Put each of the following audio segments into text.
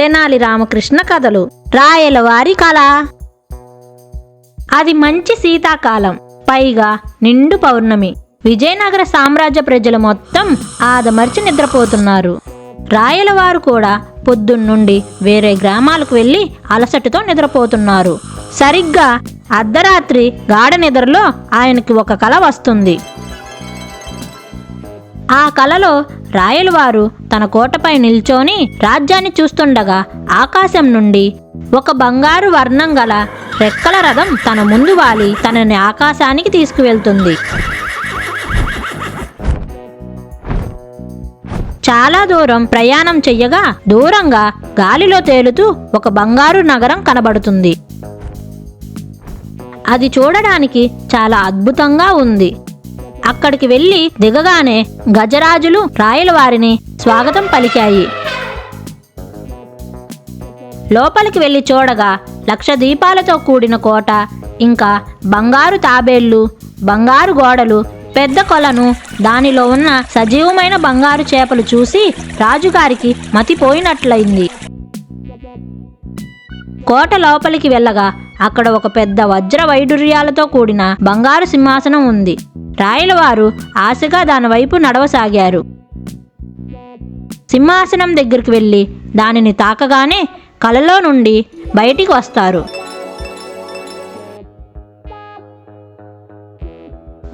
తెనాలి రామకృష్ణ కథలు. రాయలవారి కళ. అది మంచి శీతాకాలం. పైగా నిండు పౌర్ణమి. విజయనగర సామ్రాజ్య ప్రజలు మొత్తం ఆదమర్చి నిద్రపోతున్నారు. రాయలవారు కూడా పొద్దున్నుండి వేరే గ్రామాలకు వెళ్ళి అలసటతో నిద్రపోతున్నారు. సరిగ్గా అర్ధరాత్రి గాఢ నిద్రలో ఆయనకి ఒక కళ వస్తుంది. ఆ కళలో రాయలవారు తన కోటపై నిల్చొని రాజ్యాన్ని చూస్తుండగా ఆకాశం నుండి ఒక బంగారు వర్ణం గల రెక్కల రథం తన ముందు వాలి తనని ఆకాశానికి తీసుకువెళ్తుంది. చాలా దూరం ప్రయాణం చెయ్యగా దూరంగా గాలిలో తేలుతూ ఒక బంగారు నగరం కనబడుతుంది. అది చూడడానికి చాలా అద్భుతంగా ఉంది. అక్కడికి వెళ్ళి దిగగానే గజరాజులు రాయల వారిని స్వాగతం పలికాయి. లోపలికి వెళ్ళి చూడగా లక్ష దీపాలతో కూడిన కోట ఇంకా బంగారు తాబేళ్ళు బంగారు గోడలు పెద్ద కొలను దానిలో ఉన్న సజీవమైన బంగారు చేపలు చూసి రాజుగారికి మతిపోయినట్లయింది. కోట లోపలికి వెళ్ళగా అక్కడ ఒక పెద్ద వజ్ర వైడూర్యాలతో కూడిన బంగారు సింహాసనం ఉంది. రాయలవారు ఆశగా దాని వైపు నడవసాగారు. సింహాసనం దగ్గరికి వెళ్ళి దానిని తాకగానే కలలో నుండి బయటికి వస్తారు.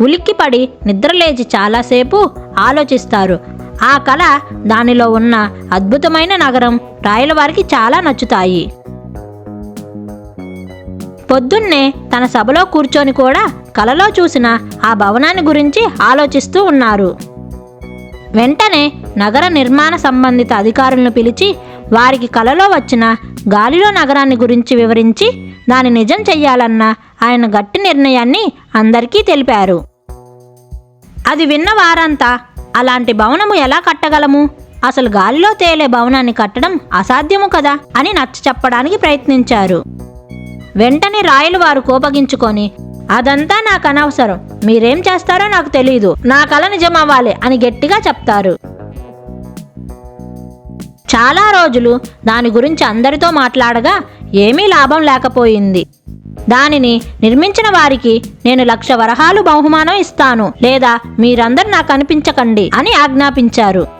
ఉలిక్కిపడి నిద్రలేచి చాలాసేపు ఆలోచిస్తారు. ఆ కళ దానిలో ఉన్న అద్భుతమైన నగరం రాయలవారికి చాలా నచ్చుతాయి. పొద్దున్నే తన సభలో కూర్చొని కూడా కలలో చూసిన ఆ భవనాన్ని గురించి ఆలోచిస్తూ ఉన్నారు. వెంటనే నగర నిర్మాణ సంబంధిత అధికారులను పిలిచి వారికి కలలో వచ్చిన గాలిలో నగరాన్ని గురించి వివరించి దాని నిజం చెయ్యాలన్న ఆయన గట్టి నిర్ణయాన్ని అందరికీ తెలిపారు. అది విన్న వారంతా అలాంటి భవనము ఎలా కట్టగలము? అసలు గాలిలో తేలే భవనాన్ని కట్టడం అసాధ్యము కదా? అని నచ్చ చెప్పడానికి ప్రయత్నించారు. వెంటనే రాయలు వారు కోపగించుకొని అదంతా నాకు అనవసరం. మీరేం చేస్తారో నాకు తెలియదు నా కల నిజమవ్వాలి అని గట్టిగా చెప్తారు. చాలా రోజులు దాని గురించి అందరితో మాట్లాడగా ఏమీ లాభం లేకపోయింది. దానిని నిర్మించిన వారికి నేను లక్ష వరహాలు బహుమానం ఇస్తాను లేదా మీరందరు నాకు అనిపించకండి అని ఆజ్ఞాపించారు.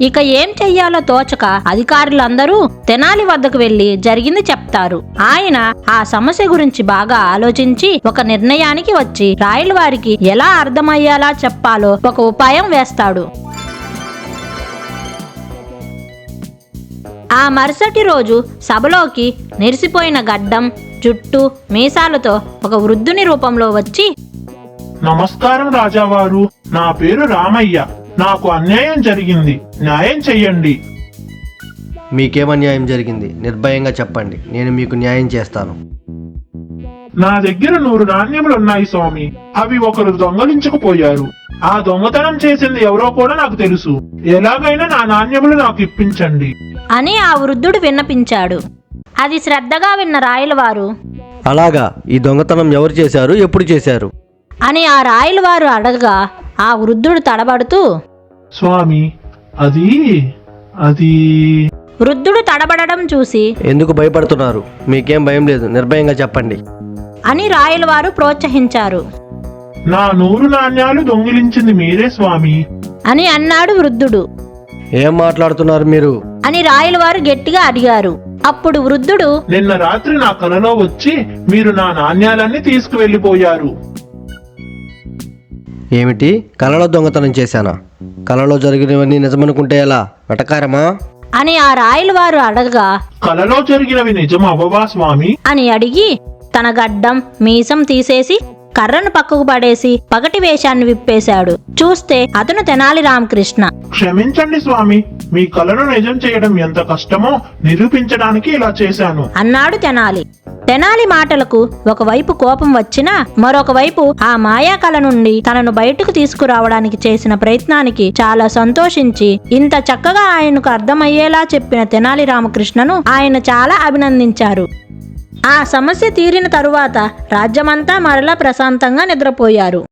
ఇక ఏం చెయ్యాలో తోచక అధికారులందరూ తెనాలి వద్దకు వెళ్ళి జరిగింది చెప్తారు. ఆయన ఆ సమస్య గురించి బాగా ఆలోచించి ఒక నిర్ణయానికి వచ్చి రాయల వారికి ఎలా అర్థమయ్యేలా చెప్పాలో ఒక ఉపాయం వేస్తాడు. ఆ మరుసటి రోజు సభలోకి నిరిసిపోయిన గడ్డం జుట్టు మీసాలతో ఒక వృద్ధుని రూపంలో వచ్చి నమస్కారం రాజావారు నా పేరు రామయ్య. నాకు అన్యాయం జరిగింది. న్యాయం చెయ్యండి. మీకేమన్యాయం జరిగింది? నిర్భయంగా చెప్పండి. నేను మీకు న్యాయం చేస్తాను. నా దగ్గర నూరు నాణ్యములు ఉన్నాయి స్వామి. అవి ఒకరు దొంగలించుకుపోయారు. ఆ దొంగతనం చేసింది ఎవరో కూడా నాకు తెలుసు. ఎలాగైనా నా నాణ్యములు నాకు ఇప్పించండి. అని ఆ వృద్ధుడు విన్నపించాడు. అది శ్రద్ధగా విన్న రాయలవారు అలాగా ఈ దొంగతనం ఎవరు చేశారు? ఎప్పుడు చేశారు? అని ఆ రాయలవారు అడగగా ఆ వృద్ధుడు తడబడుతూ స్వామి అది అది. వృద్ధుడు తడబడడం చూసి ఎందుకు భయపడుతున్నారు? మీకేం భయం లేదు నిర్భయంగా చెప్పండి. అని రాయలవారు ప్రోత్సహించారు. నా నూరు నాణ్యాలు దొంగిలించింది మీరే స్వామి. అని అన్నాడు వృద్ధుడు. ఏం మాట్లాడుతున్నారు మీరు? అని రాయలవారు గట్టిగా అడిగారు. అప్పుడు వృద్ధుడు నిన్న రాత్రి నా కలలో వచ్చి మీరు నా నాణ్యాలన్నీ తీసుకువెళ్ళిపోయారు. ఏమిటి? కలలో దొంగతనం చేశానా? కలలో జరిగినవన్నీ నిజమనుకుంటే ఎలా? వెటకారమా? అని ఆ రాయలవారు అడగగా కలలో జరిగినవి నిజం అవ్వవా స్వామి? అని అడిగి తన గడ్డం మీసం తీసేసి కర్రను పక్కకు పడేసి పగటి వేషాన్ని విప్పేశాడు. చూస్తే అతను తెనాలి రామకృష్ణ. క్షమించండి స్వామి. మీ కలను నిజం చేయడం ఎంత కష్టమో నిరూపించడానికి ఇలా చేశాను. అన్నాడు తెనాలి. తెనాలి మాటలకు ఒకవైపు కోపం వచ్చినా మరొకవైపు ఆ మాయాకళ నుండి తనను బయటకు తీసుకురావడానికి చేసిన ప్రయత్నానికి చాలా సంతోషించి ఇంత చక్కగా ఆయనకు అర్థమయ్యేలా చెప్పిన తెనాలి రామకృష్ణను ఆయన చాలా అభినందించారు. ఆ సమస్య తీరిన తరువాత రాజ్యమంతా మరలా ప్రశాంతంగా నిద్రపోయారు.